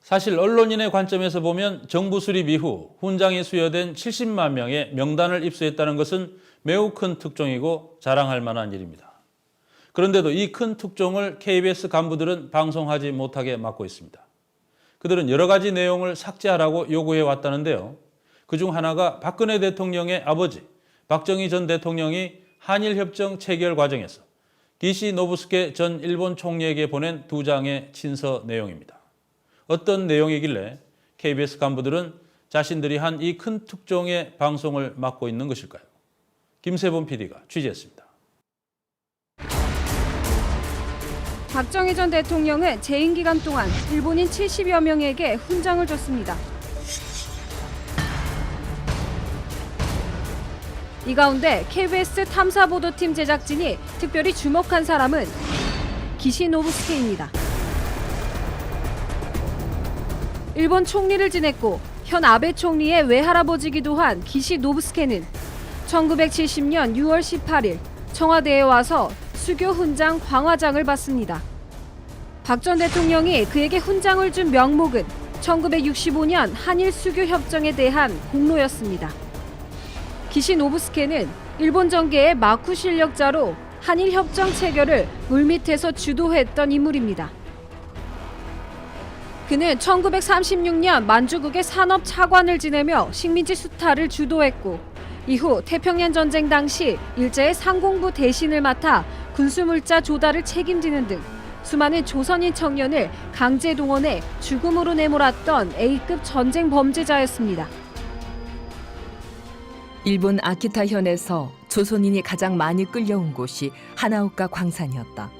사실 언론인의 관점에서 보면 정부 수립 이후 훈장이 수여된 70만 명의 명단을 입수했다는 것은 매우 큰 특종이고 자랑할 만한 일입니다. 그런데도 이 큰 특종을 KBS 간부들은 방송하지 못하게 막고 있습니다. 그들은 여러 가지 내용을 삭제하라고 요구해 왔다는데요. 그 중 하나가 박근혜 대통령의 아버지 박정희 전 대통령이 한일 협정 체결 과정에서 기시 노부스케 전 일본 총리에게 보낸 두 장의 친서 내용입니다. 어떤 내용이길래 KBS 간부들은 자신들이 한 이 큰 특종의 방송을 막고 있는 것일까요? 김세범 PD가 취재했습니다. 박정희 전 대통령은 재임 기간 동안 일본인 70여 명에게 훈장을 줬습니다. 이 가운데 KBS 탐사보도팀 제작진이 특별히 주목한 사람은 기시노부스케입니다. 일본 총리를 지냈고 현 아베 총리의 외할아버지기도 한 기시 노부스케는 1970년 6월 18일 청와대에 와서 수교 훈장 광화장을 받습니다. 박 전 대통령이 그에게 훈장을 준 명목은 1965년 한일 수교 협정에 대한 공로였습니다. 기시 노부스케는 일본 정계의 마쿠 실력자로 한일 협정 체결을 물밑에서 주도했던 인물입니다. 그는 1936년 만주국의 산업 차관을 지내며 식민지 수탈을 주도했고 이후 태평양 전쟁 당시 일제의 상공부 대신을 맡아 군수물자 조달을 책임지는 등 수많은 조선인 청년을 강제 동원해 죽음으로 내몰았던 A급 전쟁 범죄자였습니다. 일본 아키타현에서 조선인이 가장 많이 끌려온 곳이 하나오카 광산이었다.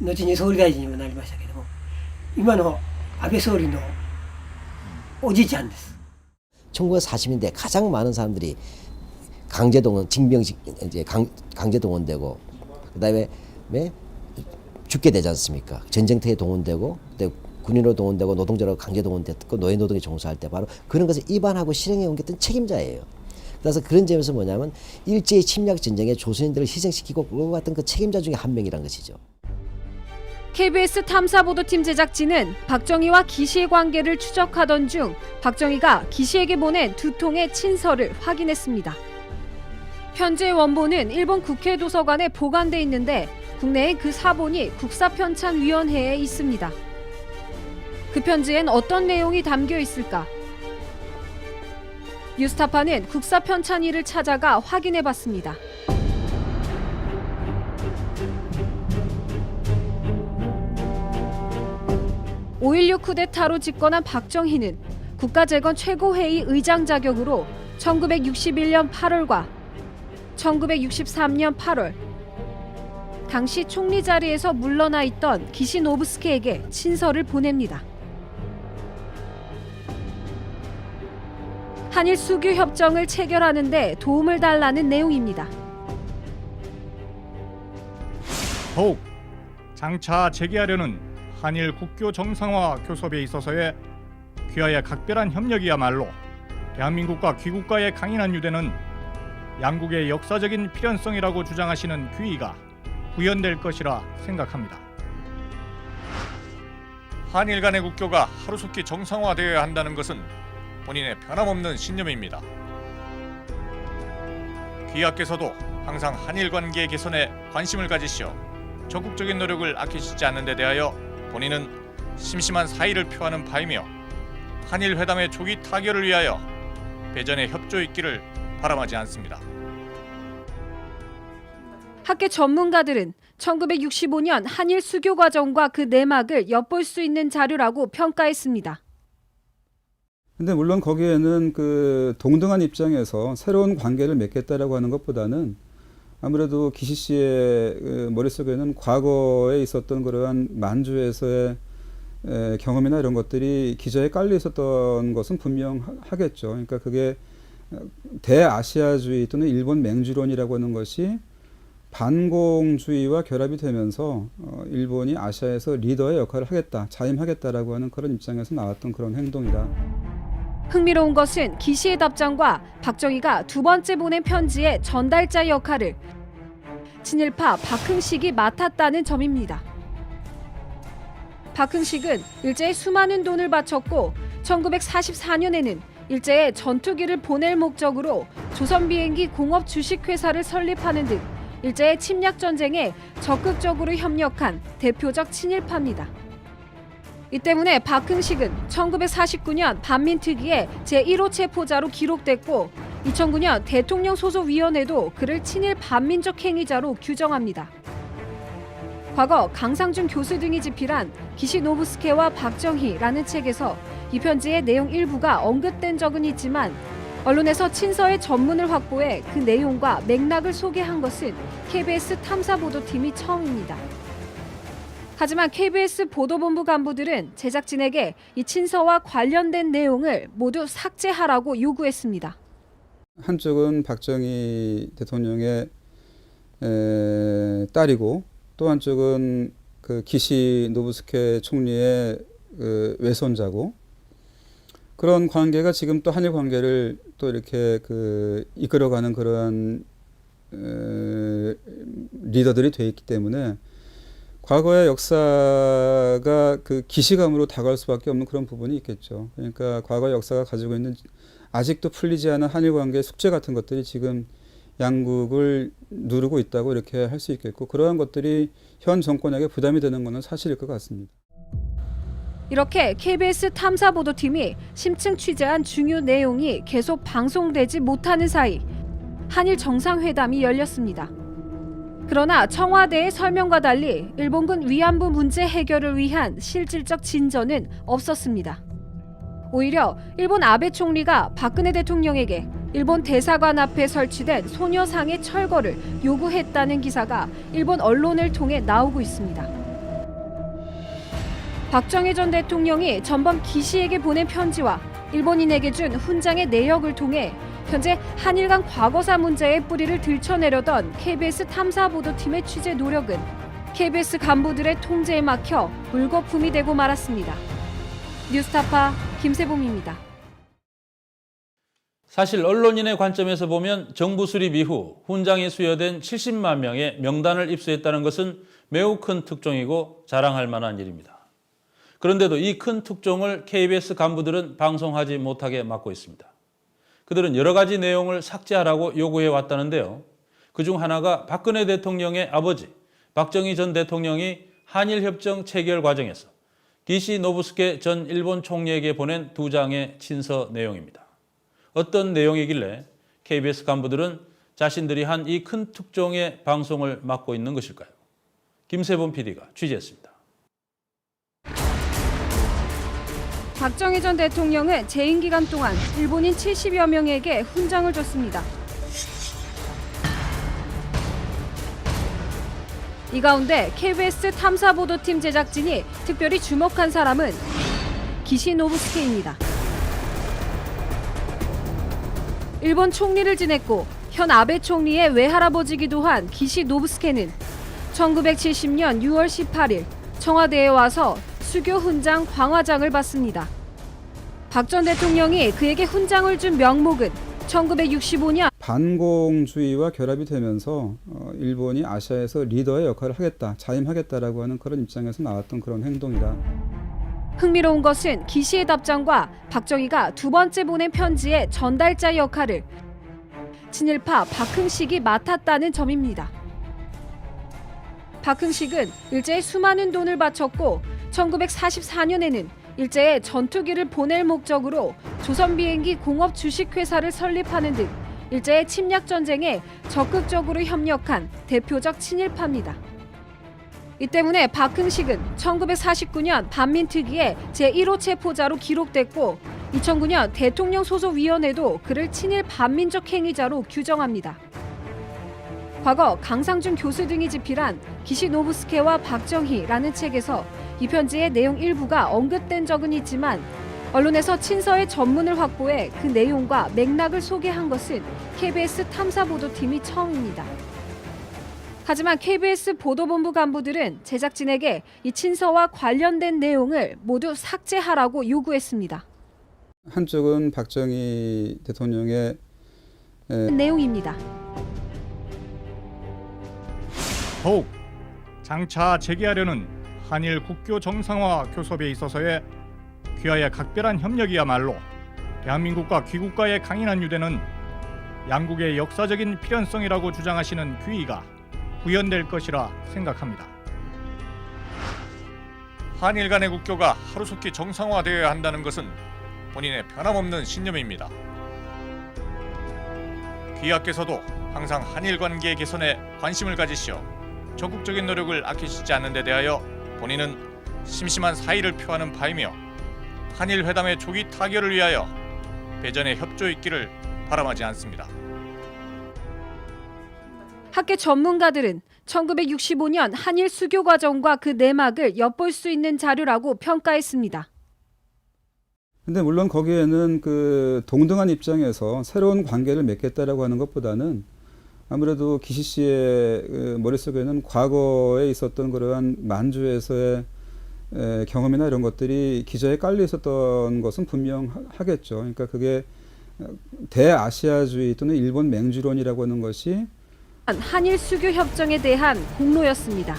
後に総理大臣にもなりましたけども今の安倍総理のおじいちゃんです 1940년대 가장 많은 사람들이 강제동원, 징병식 이제 강, 강제동원되고 그다음에 왜 죽게 되지 않습니까? 전쟁터에 동원되고 그때 군인으로 동원되고 노동자로 강제 동원됐고 노예 노동에 종사할 때 바로 그런 것을 입안하고 실행해 옮겼던 책임자예요. 그래서 그런 점에서 뭐냐면 일제의 침략 전쟁에 조선인들을 희생시키고 끌고 갔던 그 책임자 중에 한 명이란 것이죠. KBS 탐사보도팀 제작진은 박정희와 기시의 관계를 추적하던 중 박정희가 기시에게 보낸 두 통의 친서를 확인했습니다. 편지의 원본은 일본 국회 도서관에 보관돼 있는데 국내에 그 사본이 국사편찬위원회에 있습니다. 그 편지엔 어떤 내용이 담겨 있을까? 뉴스타파는 국사편찬위를 찾아가 확인해 봤습니다. (5.16) 쿠데타로 집권한 박정희는 국가재건 최고회의 의장 자격으로 1961년 8월과 1963년 8월 당시 총리 자리에서 물러나 있던 기시노브스케에게 친서를 보냅니다. 한일 수교 협정을 체결하는데 도움을 달라는 내용입니다. 더욱 장차 재개하려는 한일 국교 정상화 교섭에 있어서의 귀하의 각별한 협력이야말로 대한민국과 귀국가의 강인한 유대는 양국의 역사적인 필연성이라고 주장하시는 귀의가 구현될 것이라 생각합니다. 한일 간의 국교가 하루속히 정상화되어야 한다는 것은 본인의 변함없는 신념입니다. 귀하께서도 항상 한일 관계 개선에 관심을 가지시어 적극적인 노력을 아끼시지 않는 데 대하여 본인은 심심한 사의를 표하는 바이며 한일 회담의 조기 타결을 위하여 배전에 협조 있기를 바람하지 않습니다. 학계 전문가들은 1965년 한일 수교 과정과 그 내막을 엿볼 수 있는 자료라고 평가했습니다. 근데 물론 거기에는 그 동등한 입장에서 새로운 관계를 맺겠다라고 하는 것보다는 아무래도 기시 씨의 그 머릿속에는 과거에 있었던 그러한 만주에서의 에, 경험이나 이런 것들이 기저에 깔려 있었던 것은 분명하겠죠. 그러니까 그게 어, 대아시아주의 또는 일본 맹주론이라고 하는 것이 반공주의와 결합이 되면서 어, 일본이 아시아에서 리더의 역할을 하겠다, 자임하겠다라고 하는 그런 입장에서 나왔던 그런 행동이다. 흥미로운 것은 기시의 답장과 박정희가 두 번째 보낸 편지의 전달자 역할을 친일파 박흥식이 맡았다는 점입니다. 박흥식은 일제에 수많은 돈을 바쳤고 1944년에는 일제에 전투기를 보낼 목적으로 조선 비행기 공업 주식회사를 설립하는 등 일제의 침략 전쟁에 적극적으로 협력한 대표적 친일파입니다. 이 때문에 박흥식은 1949년 반민특위의 제1호 체포자로 기록됐고 2009년 대통령 소속위원회도 그를 친일 반민족 행위자로 규정합니다. 과거 강상준 교수 등이 집필한 기시노부스케와 박정희라는 책에서 이 편지의 내용 일부가 언급된 적은 있지만 언론에서 친서의 전문을 확보해 그 내용과 맥락을 소개한 것은 KBS 탐사보도팀이 처음입니다. 하지만 KBS 보도본부 간부들은 제작진에게 이 친서와 관련된 내용을 모두 삭제하라고 요구했습니다. 한쪽은 박정희 대통령의 에, 딸이고 또 한쪽은 그 기시 노부스케 총리의 그 외손자고 그런 관계가 지금 또 한일 관계를 또 이렇게 그 이끌어가는 그런 에, 리더들이 돼 있기 때문에 과거의 역사가 그 기시감으로 다가올 수밖에 없는 그런 부분이 있겠죠. 그러니까 과거의 역사가 가지고 있는 아직도 풀리지 않은 한일 관계의 숙제 같은 것들이 지금 양국을 누르고 있다고 이렇게 할 수 있겠고 그러한 것들이 현 정권에게 부담이 되는 것은 사실일 것 같습니다. 이렇게 KBS 탐사 보도팀이 심층 취재한 중요 내용이 계속 방송되지 못하는 사이 한일 정상회담이 열렸습니다. 그러나 청와대의 설명과 달리 일본군 위안부 문제 해결을 위한 실질적 진전은 없었습니다. 오히려 일본 아베 총리가 박근혜 대통령에게 일본 대사관 앞에 설치된 소녀상의 철거를 요구했다는 기사가 일본 언론을 통해 나오고 있습니다. 박정희 전 대통령이 전범 기시에게 보낸 편지와 일본인에게 준 훈장의 내역을 통해 현재 한일 간 과거사 문제의 뿌리를 들춰내려던 KBS 탐사보도팀의 취재 노력은 KBS 간부들의 통제에 막혀 물거품이 되고 말았습니다. 뉴스타파 김세봉입니다. 사실 언론인의 관점에서 보면 정부 수립 이후 훈장에 수여된 70만 명의 명단을 입수했다는 것은 매우 큰 특종이고 자랑할 만한 일입니다. 그런데도 이 큰 특종을 KBS 간부들은 방송하지 못하게 막고 있습니다. 그들은 여러 가지 내용을 삭제하라고 요구해 왔다는데요. 그중 하나가 박근혜 대통령의 아버지 박정희 전 대통령이 한일협정 체결 과정에서 기시 노부스케 전 일본 총리에게 보낸 두 장의 친서 내용입니다. 어떤 내용이길래 KBS 간부들은 자신들이 한 이 큰 특종의 방송을 막고 있는 것일까요? 김세범 PD가 취재했습니다. 박정희 전 대통령은 재임 기간 동안 일본인 70여 명에게 훈장을 줬습니다. 이 가운데 KBS 탐사보도팀 제작진이 특별히 주목한 사람은 기시노부스케입니다. 일본 총리를 지냈고 현 아베 총리의 외할아버지기도 한 기시노부스케는 1970년 6월 18일 청와대에 와서 수교 훈장 광화장을 받습니다. 박 전 대통령이 그에게 훈장을 준 명목은 1965년 반공 주의와 결합이 되면서 어, 일본이 아시아에서 리더의 역할을 하겠다, 자임하겠다라고 하는 그런 입장에서 나왔던 그런 행동이다. 흥미로운 것은 기시의 답장과 박정희가 두 번째 보낸 편지의 전달자 역할을 친일파 박흥식이 맡았다는 점입니다. 박흥식은 일제에 수많은 돈을 바쳤고 1944년에는 일제에 전투기를 보낼 목적으로 조선 비행기 공업 주식회사를 설립하는 등 일제의 침략 전쟁에 적극적으로 협력한 대표적 친일파입니다. 이 때문에 박흥식은 1949년 반민특위의 제1호 체포자로 기록됐고 2009년 대통령 소속위원회도 그를 친일 반민족 행위자로 규정합니다. 과거 강상준 교수 등이 집필한 기시노부스케와 박정희라는 책에서 이 편지의 내용 일부가 언급된 적은 있지만 언론에서 친서의 전문을 확보해 그 내용과 맥락을 소개한 것은 KBS 탐사보도팀이 처음입니다. 하지만 KBS 보도본부 간부들은 제작진에게 이 친서와 관련된 내용을 모두 삭제하라고 요구했습니다. 한쪽은 박정희 대통령의 내용입니다. 더욱 장차 재개하려는 한일 국교 정상화 교섭에 있어서의 귀하의 각별한 협력이야말로 대한민국과 귀국가의 강인한 유대는 양국의 역사적인 필연성이라고 주장하시는 귀의가 구현될 것이라 생각합니다. 한일 간의 국교가 하루속히 정상화되어야 한다는 것은 본인의 변함없는 신념입니다. 귀하께서도 항상 한일 관계 개선에 관심을 가지시어 적극적인 노력을 아끼시지 않는 데 대하여 본인은 심심한 사의를 표하는 바이며 한일 회담의 조기 타결을 위하여 배전에 협조 있기를 바람하지 않습니다. 학계 전문가들은 1965년 한일 수교 과정과 그 내막을 엿볼 수 있는 자료라고 평가했습니다. 근데 물론 거기에는 그 동등한 입장에서 새로운 관계를 맺겠다라고 하는 것보다는 아무래도 기시 씨의 그 머릿속에는 과거에 있었던 그러한 만주에서의 에, 경험이나 이런 것들이 기저에 깔려 있었던 것은 분명하겠죠. 그러니까 그게 대아시아주의 또는 일본 맹주론이라고 하는 것이 한일 수교 협정에 대한 공로였습니다.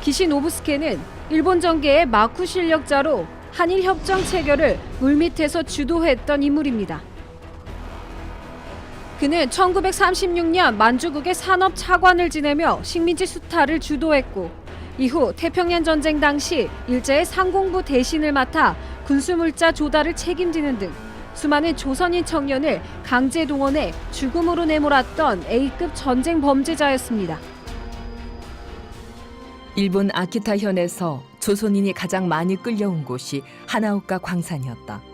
기시 노부스케는 일본 정계의 마쿠 실력자로 한일 협정 체결을 물밑에서 주도했던 인물입니다. 그는 1936년 만주국의 산업 차관을 지내며 식민지 수탈을 주도했고 이후 태평양 전쟁 당시 일제의 상공부 대신을 맡아 군수물자 조달을 책임지는 등 수많은 조선인 청년을 강제 동원해 죽음으로 내몰았던 A급 전쟁 범죄자였습니다. 일본 아키타 현에서 조선인이 가장 많이 끌려온 곳이 하나오카 광산이었다.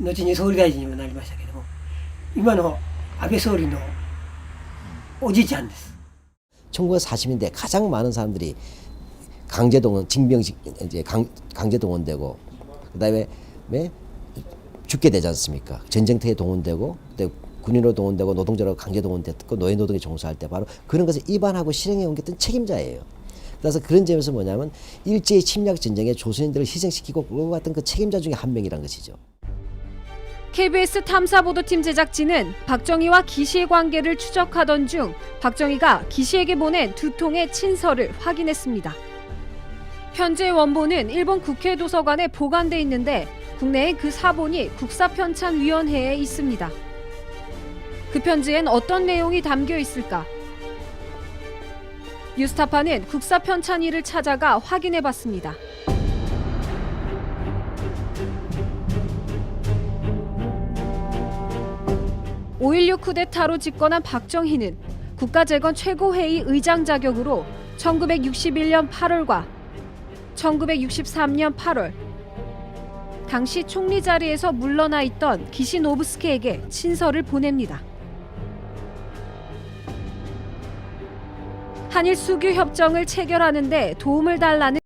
後に総理大臣にもなりましたけども今の安倍総理のおじいちゃんです。 1940년대 가장 많은 사람들이 강제동원, 징병식 이제 강, 강제동원되고 그다음에 왜 죽게 되지 않습니까? 전쟁터에 동원되고 그때 군인으로 동원되고 노동자로 강제동원됐고 노예 노동에 종사할 때 바로 그런 것을 입안하고 실행해 옮겼던 책임자예요. 그래서 그런 점에서 뭐냐면 일제의 침략 전쟁에 조선인들을 희생시키고 끌고 갔던 그 책임자 중에 한 명이란 것이죠. KBS 탐사보도팀 제작진은 박정희와 기시의 관계를 추적하던 중 박정희가 기시에게 보낸 두 통의 친서를 확인했습니다. 편지의 원본은 일본 국회 도서관에 보관돼 있는데 국내에 그 사본이 국사편찬위원회에 있습니다. 그 편지엔 어떤 내용이 담겨 있을까? 뉴스타파는 국사편찬위를 찾아가 확인해 봤습니다. (5.16) 쿠데타로 집권한 박정희는 국가재건 최고회의 의장 자격으로 1961년 8월과 1963년 8월 당시 총리 자리에서 물러나 있던 기시노브스케에게 친서를 보냅니다. 한일 수교 협정을 체결하는데 도움을 달라는